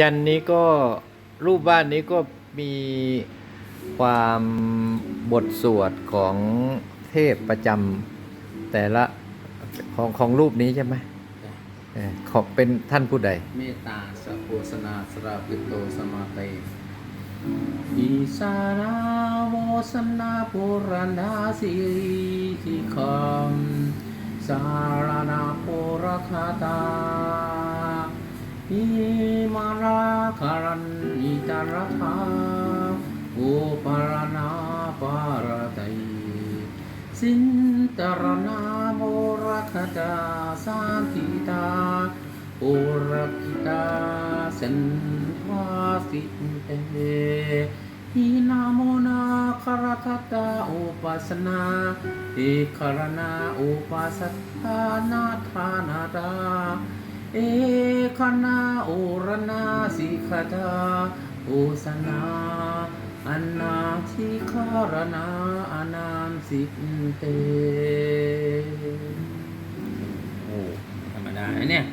ยันนี้ก็รูปบ้านนี้ก็มีความบทสวดของเทพประจำแต่ละของของรูปนี้ใช่ไหมเออขอบเป็นท่านผู้ใด เมตตาสะโพสนาสราปิโตสมาเตอิสาราโวสนาปุรันดาสิริทิคัมสารนาปุรคาตา อิมาราคารันอิตาราคาอุปารนาปารตัยสินตรนาโมรคตาสันติตาปุรกิตาสันวาสิเตหินาโมนาคารทัตตาอุปัสนาเอคารนาอุปัสสนานาธานาตาเอ คนาโอรนาสิกขาตาโอสนาอันนาทิคารนาอานามสิเตโอ้ธรรมดาเนี่ย